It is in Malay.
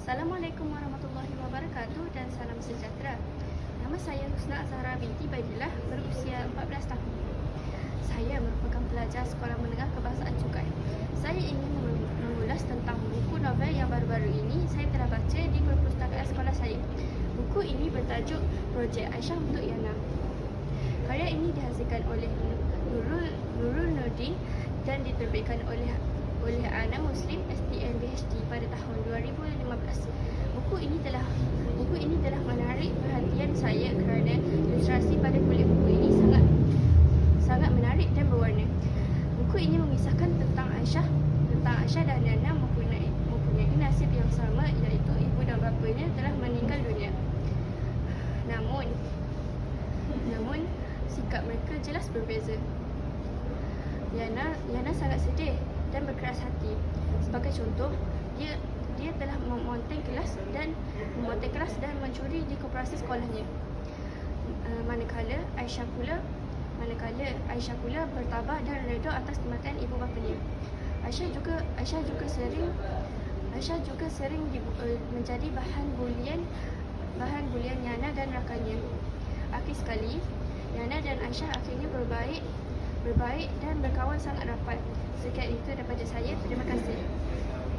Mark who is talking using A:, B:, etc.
A: Assalamualaikum warahmatullahi wabarakatuh dan salam sejahtera. Nama saya Husna Zahra binti Baidillah berusia 14 tahun. Saya merupakan pelajar sekolah menengah kebahasaan cukai. Saya ingin mengulas tentang buku novel yang baru-baru ini saya telah baca di perpustakaan sekolah saya. Buku ini bertajuk Projek Aisyah untuk Yana. Karya ini dihasilkan oleh Nurul, Nurul Nurdin dan diterbitkan oleh oleh Ana Muslim STM BHD pada tahun 2015. Buku ini telah buku ini telah menarik perhatian saya kerana ilustrasi pada kulit buku ini sangat sangat menarik dan berwarna. Buku ini mengisahkan tentang Aisyah tentang Aisyah dan Nana mempunyai mempunyai nasib yang sama iaitu ibu dan bapanya telah meninggal dunia. Namun namun sikap mereka jelas berbeza. Yana Yana sangat sedih dan berkeras hati. Sebagai contoh, dia dia telah memonteng kelas dan memonteng kelas dan mencuri di koperasi sekolahnya. Uh, manakala Aisyah pula manakala Aisyah pula bertabah dan redha atas kematian ibu bapanya. Aisyah juga Aisyah juga sering Aisyah juga sering di, uh, menjadi bahan bulian bahan bulian Yana dan rakannya. Akhir sekali, Yana dan Aisyah akhirnya berbaik berbaik dan berkawan sangat rapat. Sekian itu daripada saya. Terima kasih.